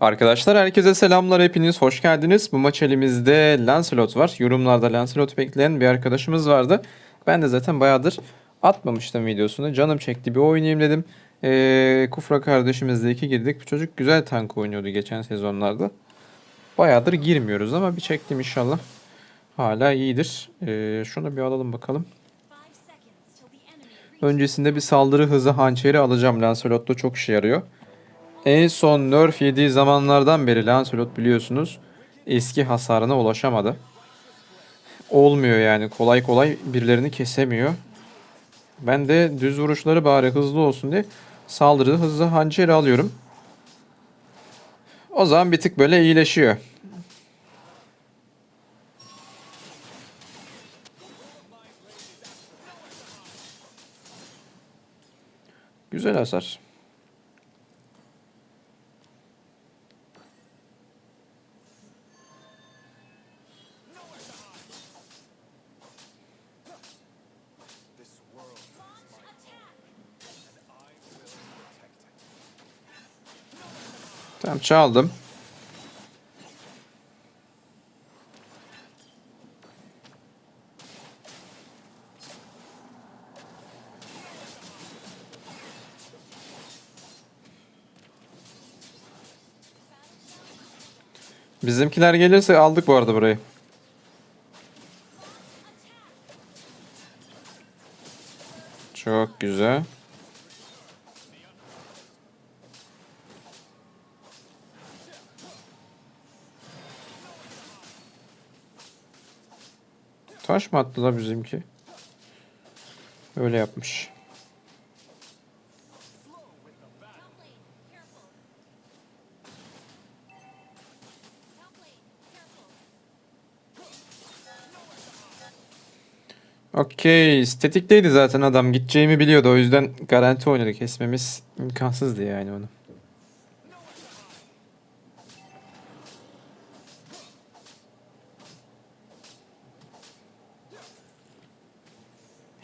Arkadaşlar herkese selamlar hepiniz hoş geldiniz. Bu maç elimizde Lancelot var. Yorumlarda Lancelot bekleyen bir arkadaşımız vardı. Ben de zaten bayağıdır atmamıştım videosunu. Canım çekti bir oynayayım dedim. Ee, Kufra kardeşimizle iki girdik. Bu çocuk güzel tank oynuyordu geçen sezonlarda. Bayağıdır girmiyoruz ama bir çektim inşallah. Hala iyidir. Ee, şunu bir alalım bakalım. Öncesinde bir saldırı hızı hançeri alacağım. Lancelot'ta çok işe yarıyor. En son nerf yediği zamanlardan beri Lancelot biliyorsunuz eski hasarına ulaşamadı. Olmuyor yani kolay kolay birilerini kesemiyor. Ben de düz vuruşları bari hızlı olsun diye saldırı hızlı hançeri alıyorum. O zaman bir tık böyle iyileşiyor. Güzel hasar. Tamam çaldım. Bizimkiler gelirse aldık bu arada burayı. Çok güzel. Taş mı attı la bizimki? Öyle yapmış. Okey. Statikteydi zaten adam. Gideceğimi biliyordu. O yüzden garanti oynadı. Kesmemiz imkansızdı yani onu.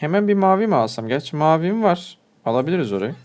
Hemen bir mavi mi alsam? Gerçi mavim var. Alabiliriz orayı.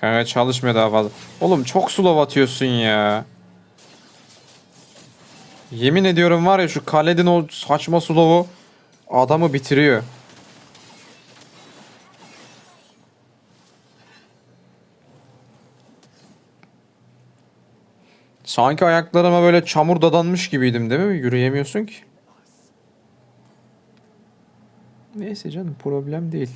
Kanka çalışmıyor daha fazla. Oğlum çok slow atıyorsun ya. Yemin ediyorum var ya şu Khaled'in o saçma slow'u adamı bitiriyor. Sanki ayaklarıma böyle çamur dadanmış gibiydim değil mi? Yürüyemiyorsun ki. Neyse canım problem değil.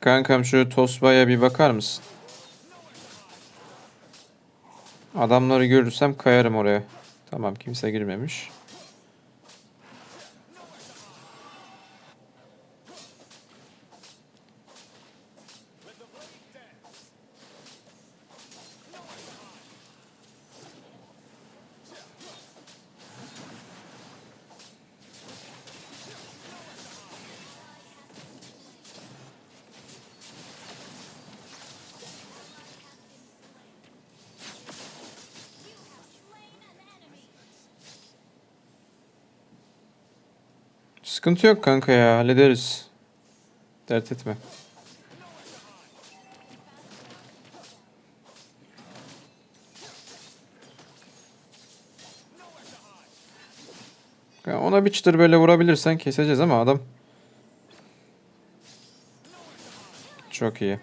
Kankam şu Tosba'ya bir bakar mısın? Adamları görürsem kayarım oraya. Tamam kimse girmemiş. Sıkıntı yok kanka ya hallederiz. Dert etme. Yani ona bir çıtır böyle vurabilirsen keseceğiz ama adam. Çok iyi.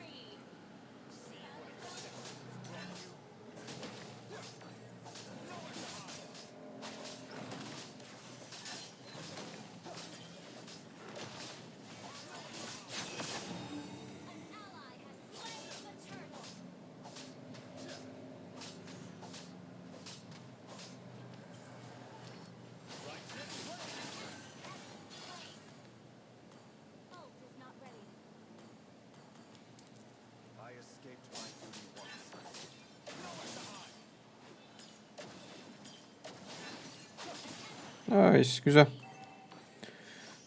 Nice, güzel.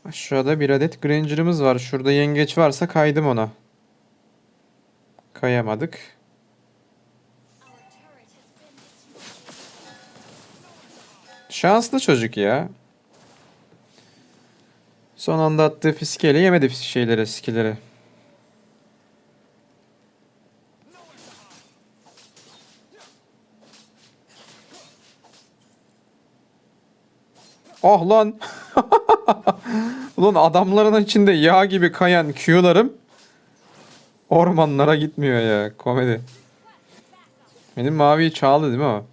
Aşağıda bir adet Granger'ımız var. Şurada yengeç varsa kaydım ona. Kayamadık. Şanslı çocuk ya. Son anda attığı fiskeyle yemedi şeyleri, skilleri. Ah lan. Ulan adamların içinde yağ gibi kayan Q'larım ormanlara gitmiyor ya. Komedi. Benim maviyi çaldı değil mi o?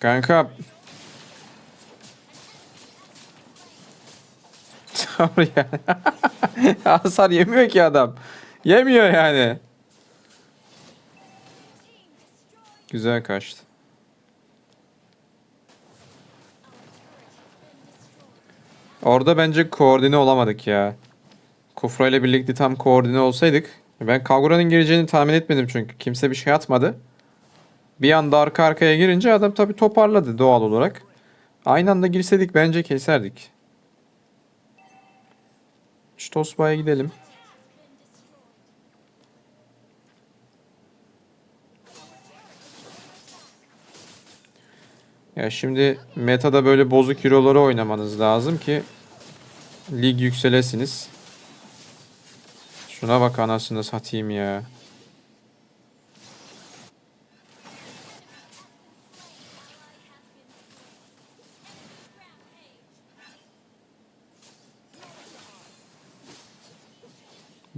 Kanka. Sorry ya. Hasar yemiyor ki adam. Yemiyor yani. Güzel kaçtı. Orada bence koordine olamadık ya. Kufra ile birlikte tam koordine olsaydık. Ben Kagura'nın gireceğini tahmin etmedim çünkü. Kimse bir şey atmadı. Bir anda arka arkaya girince adam tabii toparladı doğal olarak. Aynı anda girseydik bence keserdik. Şu Tosba'ya gidelim. Ya şimdi metada böyle bozuk hero'ları oynamanız lazım ki lig yükselesiniz. Şuna bak anasını satayım ya.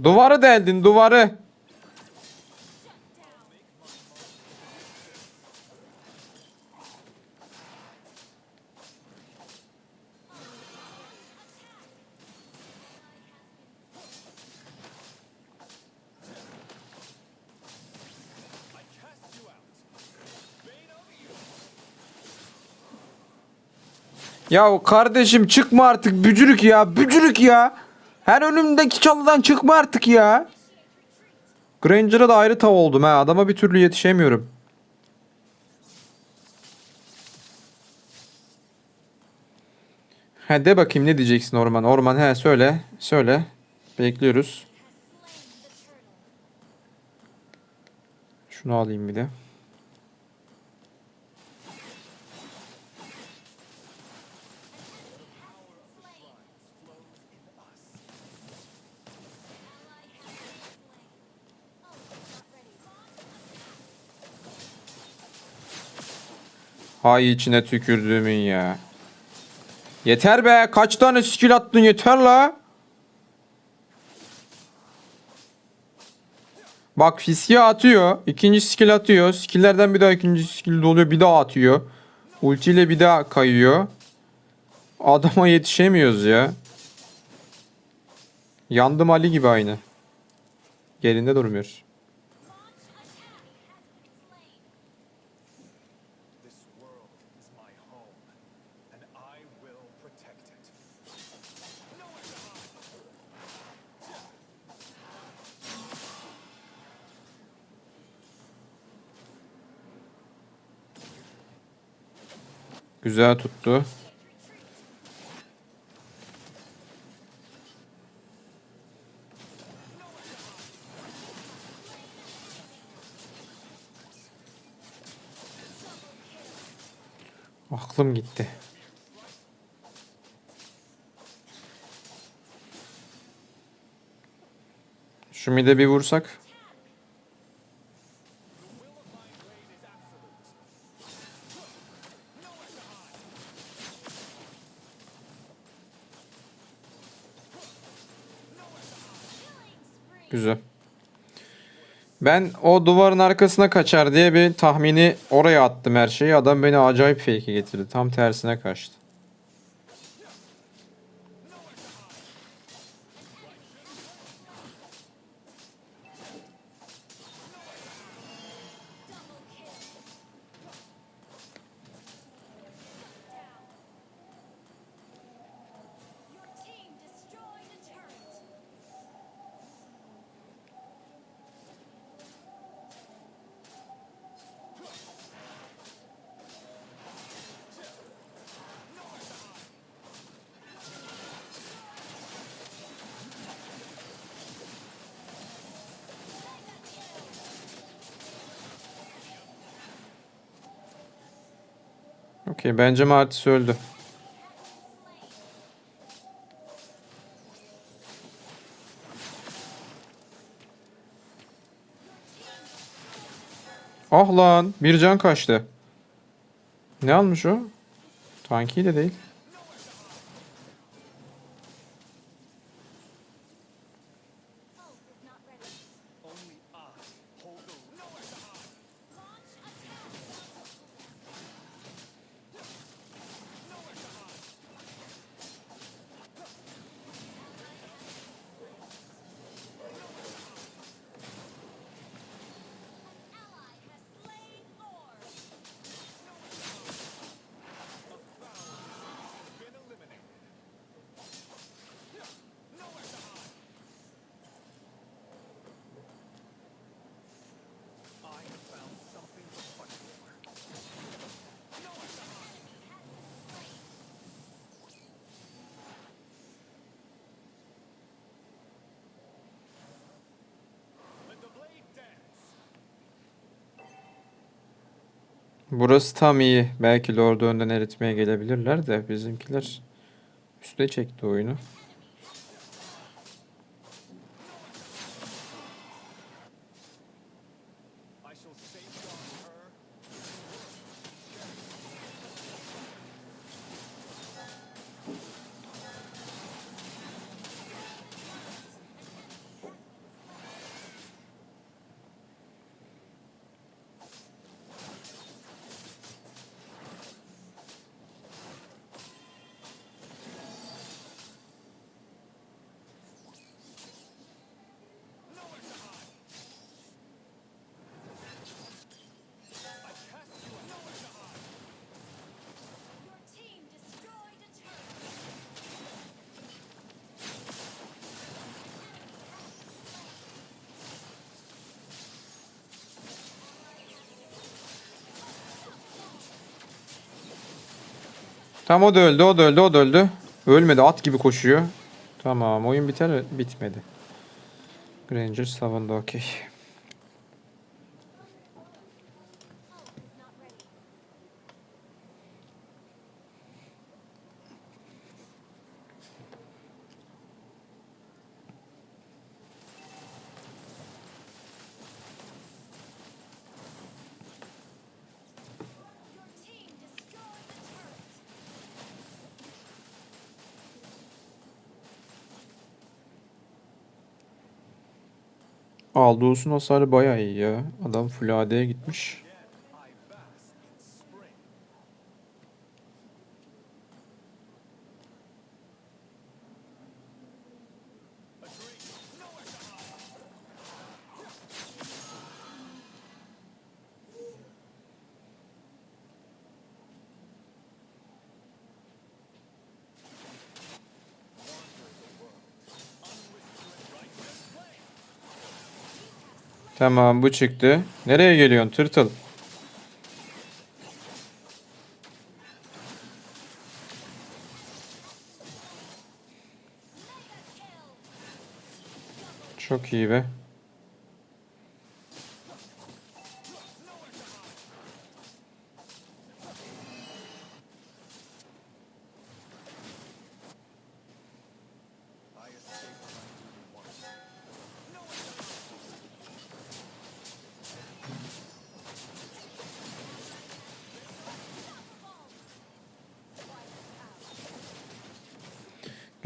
Duvarı deldin duvarı. Ya kardeşim çıkma artık bücürük ya bücürük ya. Her önümdeki çalıdan çıkma artık ya. Granger'a da ayrı tav oldum ha. Adama bir türlü yetişemiyorum. He de bakayım ne diyeceksin Orman. Orman he söyle. Söyle. Bekliyoruz. Şunu alayım bir de. Hay içine tükürdüğümün ya. Yeter be. Kaç tane skill attın yeter la. Bak fiske atıyor. ikinci skill atıyor. Skilllerden bir daha ikinci skill doluyor. Bir daha atıyor. Ultiyle bir daha kayıyor. Adama yetişemiyoruz ya. Yandım Ali gibi aynı. Yerinde durmuyor. Güzel tuttu. Aklım gitti. Şu mide bir vursak. Ben o duvarın arkasına kaçar diye bir tahmini oraya attım her şeyi. Adam beni acayip fake'e getirdi. Tam tersine kaçtı. Okey bence Martis öldü. Ah lan bir can kaçtı. Ne almış o? Tanki de değil. Burası tam iyi. Belki Lord'u önden eritmeye gelebilirler de bizimkiler üste çekti oyunu. Tam o da öldü, o da öldü, o da öldü. Ölmedi, at gibi koşuyor. Tamam, oyun biter? Bitmedi. Granger savundu, okey. Aldous hasarı bayağı iyi ya. Adam full AD'ye gitmiş. Tamam, bu çıktı. Nereye geliyorsun tırtıl? Çok iyi be.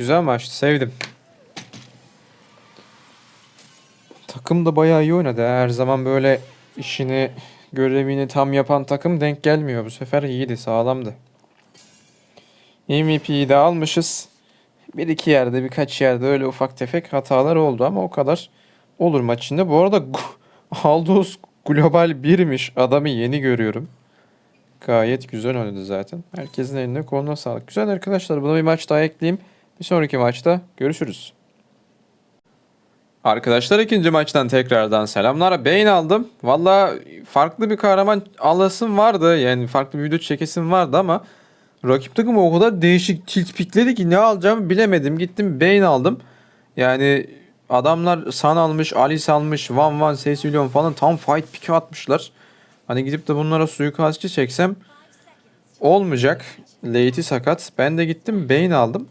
Güzel maçtı. Sevdim. Takım da bayağı iyi oynadı. Her zaman böyle işini, görevini tam yapan takım denk gelmiyor. Bu sefer iyiydi, sağlamdı. MVP'yi de almışız. Bir iki yerde, birkaç yerde öyle ufak tefek hatalar oldu ama o kadar olur maçında. Bu arada Aldous Global 1'miş. Adamı yeni görüyorum. Gayet güzel oynadı zaten. Herkesin eline koluna sağlık. Güzel arkadaşlar. Buna bir maç daha ekleyeyim. Bir sonraki maçta görüşürüz. Arkadaşlar ikinci maçtan tekrardan selamlar. Beyin aldım. Valla farklı bir kahraman alasım vardı. Yani farklı bir video çekesim vardı ama rakip takım o kadar değişik tilt pikledi ki ne alacağımı bilemedim. Gittim Beyin aldım. Yani adamlar San almış, Alice almış, Van Van, Cecilion falan tam fight pick atmışlar. Hani gidip de bunlara suikastçı çeksem olmayacak. Late'i sakat. Ben de gittim Bane aldım.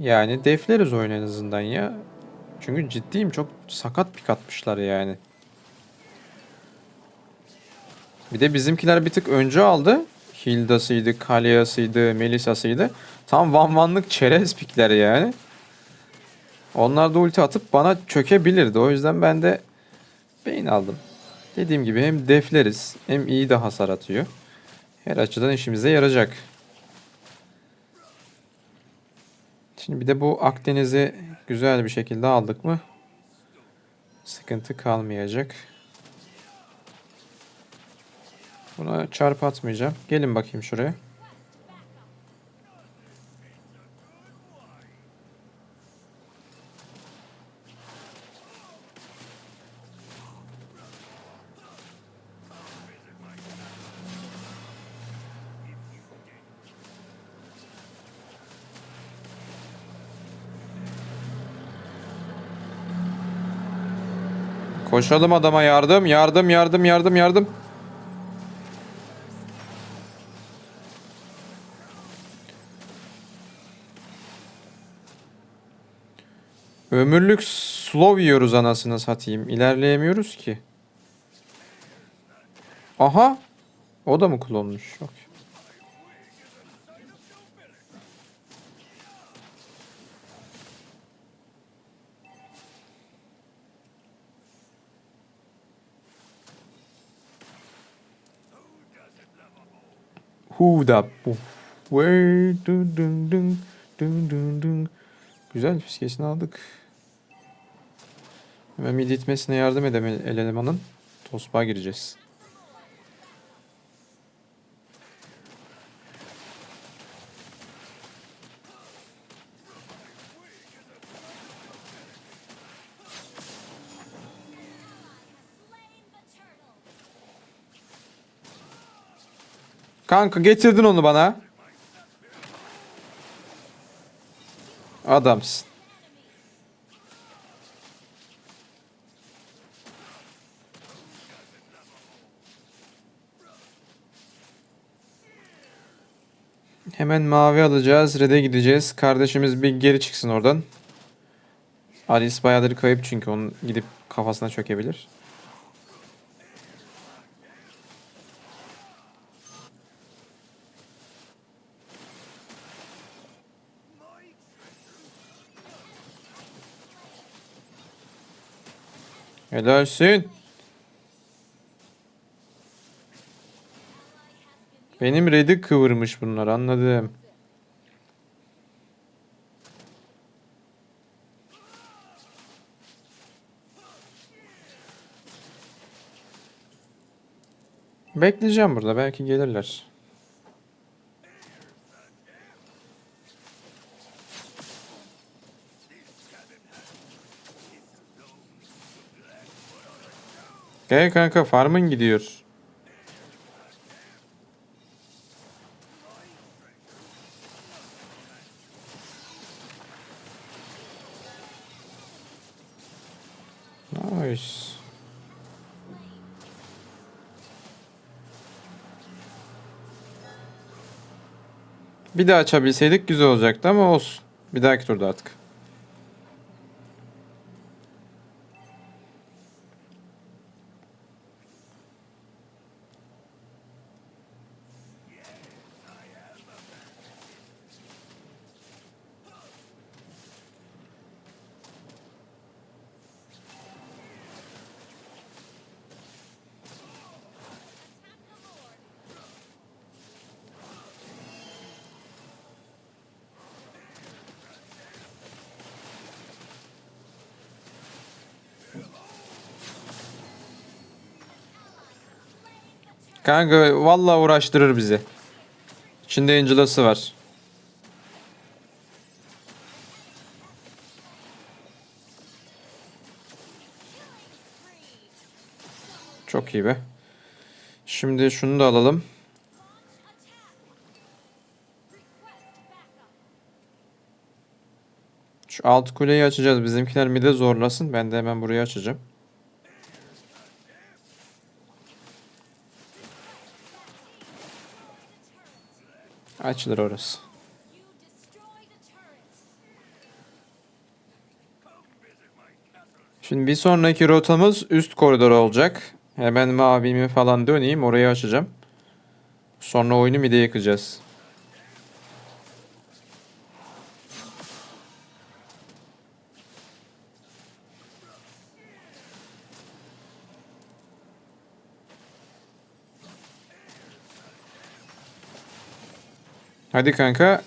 Yani defleriz oyunu en azından ya. Çünkü ciddiyim çok sakat pik atmışlar yani. Bir de bizimkiler bir tık önce aldı. Hilda'sıydı, Kalia'sıydı, Melisa'sıydı. Tam van vanlık çerez pikler yani. Onlar da ulti atıp bana çökebilirdi. O yüzden ben de Bane aldım. Dediğim gibi hem defleriz hem iyi de hasar atıyor. Her açıdan işimize yarayacak. Şimdi bir de bu Akdeniz'i güzel bir şekilde aldık mı sıkıntı kalmayacak. Buna çarp atmayacağım. Gelin bakayım şuraya. Koşalım adama yardım, yardım, yardım, yardım, yardım. Ömürlük slow yiyoruz anasını satayım. İlerleyemiyoruz ki. Aha. O da mı klonmuş? Okey. Who bu? Way dun dun dun dun dun dun. Güzel fiskesini aldık. Hemen mid itmesine yardım edelim el elemanın. Tosbağa gireceğiz. Kanka getirdin onu bana. Adamsın. Hemen mavi alacağız. Red'e gideceğiz. Kardeşimiz bir geri çıksın oradan. Alice bayağıdır kayıp çünkü onun gidip kafasına çökebilir. Helalsin. Benim red'i kıvırmış bunlar anladım. Bekleyeceğim burada belki gelirler. Gel kanka farmın gidiyor. Nice. Bir daha açabilseydik güzel olacaktı ama olsun. Bir dahaki turda artık. Kanka vallahi uğraştırır bizi. İçinde Angela'sı var. Çok iyi be. Şimdi şunu da alalım. Şu alt kuleyi açacağız. Bizimkiler mide zorlasın. Ben de hemen burayı açacağım. Açılır orası. Şimdi bir sonraki rotamız üst koridor olacak. Hemen mavimi falan döneyim. Orayı açacağım. Sonra oyunu mide yıkacağız. Hadi kanka.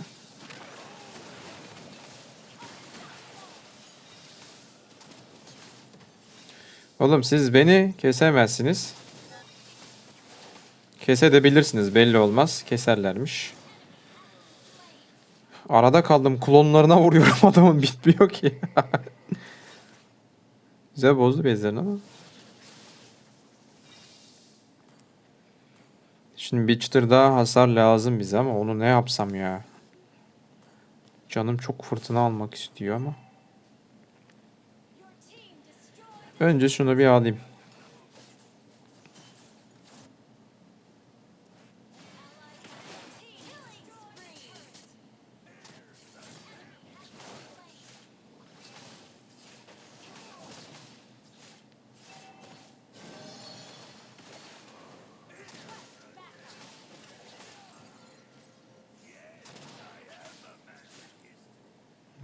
Oğlum siz beni kesemezsiniz. Kesebilirsiniz belli olmaz. Keserlermiş. Arada kaldım. Klonlarına vuruyorum adamın bitmiyor ki. Güzel bozdu bezlerini ama. Şimdi bir çıtır daha hasar lazım bize ama onu ne yapsam ya. Canım çok fırtına almak istiyor ama. Önce şunu bir alayım.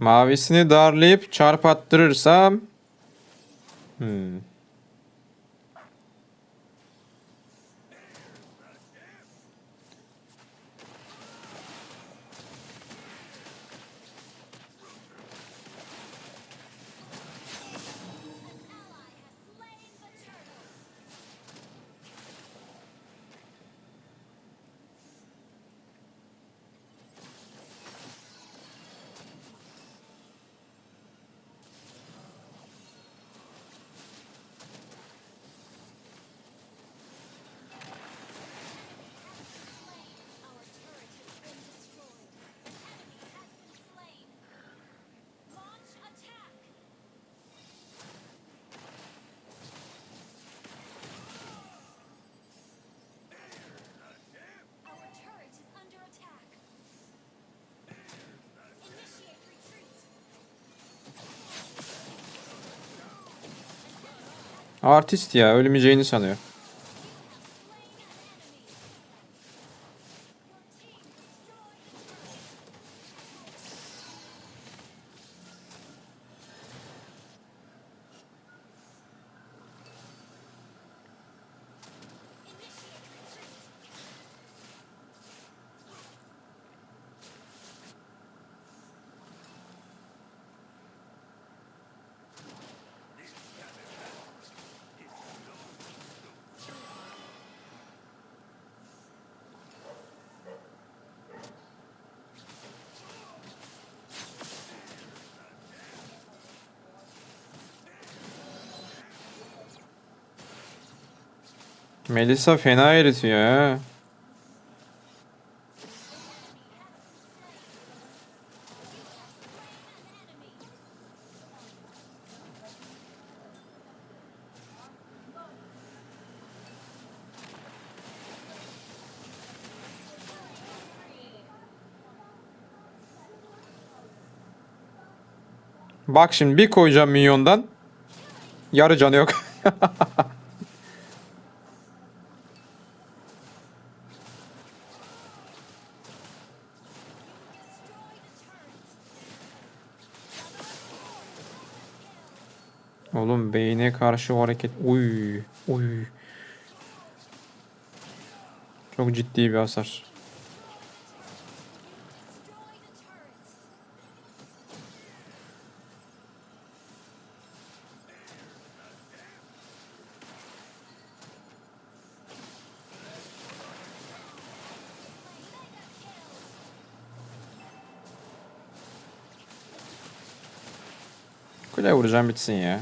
Mavisini darlayıp çarp attırırsam Artist ya ölmeyeceğini sanıyor. Melisa fena eritiyor ha. Bak şimdi bir koyacağım minyondan. Yarı canı yok. karşı o hareket. Uy, uy. Çok ciddi bir hasar. Kule vuracağım bitsin ya.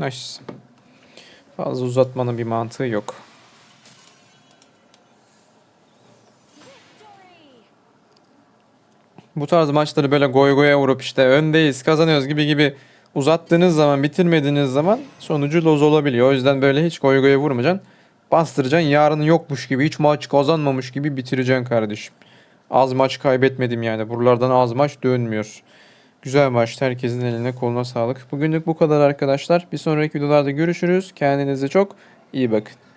Nice. Fazla uzatmanın bir mantığı yok. Bu tarz maçları böyle goy goya vurup işte öndeyiz kazanıyoruz gibi gibi uzattığınız zaman bitirmediğiniz zaman sonucu loz olabiliyor. O yüzden böyle hiç goy goya vurmayacaksın. Bastıracaksın yarın yokmuş gibi hiç maç kazanmamış gibi bitireceksin kardeşim. Az maç kaybetmedim yani. Buralardan az maç dönmüyor. Güzel maçtı. Herkesin eline koluna sağlık. Bugünlük bu kadar arkadaşlar. Bir sonraki videolarda görüşürüz. Kendinize çok iyi bakın.